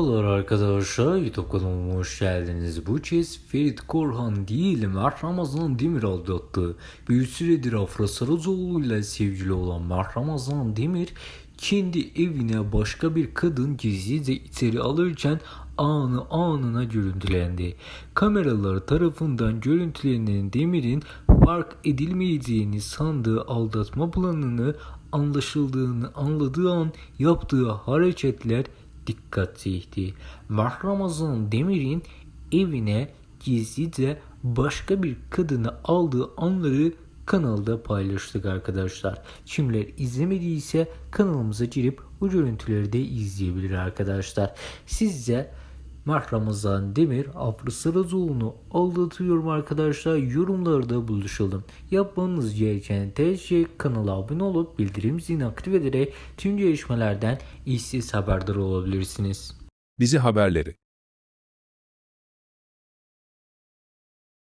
Merhabalar arkadaşlar YouTube kanalıma hoş geldiniz. Bu kez Ferit Korhan değil Mert Ramazan Demir aldattı. Bir süredir Afra Saracoğlu ile sevgili olan Mert Ramazan Demir kendi evine başka bir kadın gizlice içeri alırken anı anına görüntülendi. Kameralar tarafından görüntülenen Demir'in fark edilmeyeceğini sandığı aldatma planını anlaşıldığını anladığı an yaptığı hareketler dikkat çekti. Mert Ramazan Demir'in evine gizlice başka bir kadını aldığı anları kanalda paylaştık arkadaşlar. Kimler izlemediyse kanalımıza girip bu görüntüleri de izleyebilir arkadaşlar. Sizce Mert Ramazan Demir Afra Saracoğlu'nu aldatıyorum arkadaşlar. Yorumlarda buluşalım. Yapmanız gereken tek şey kanala abone olup bildirim zilini aktif ederek tüm gelişmelerden işsiz haberdar olabilirsiniz. Dizi haberleri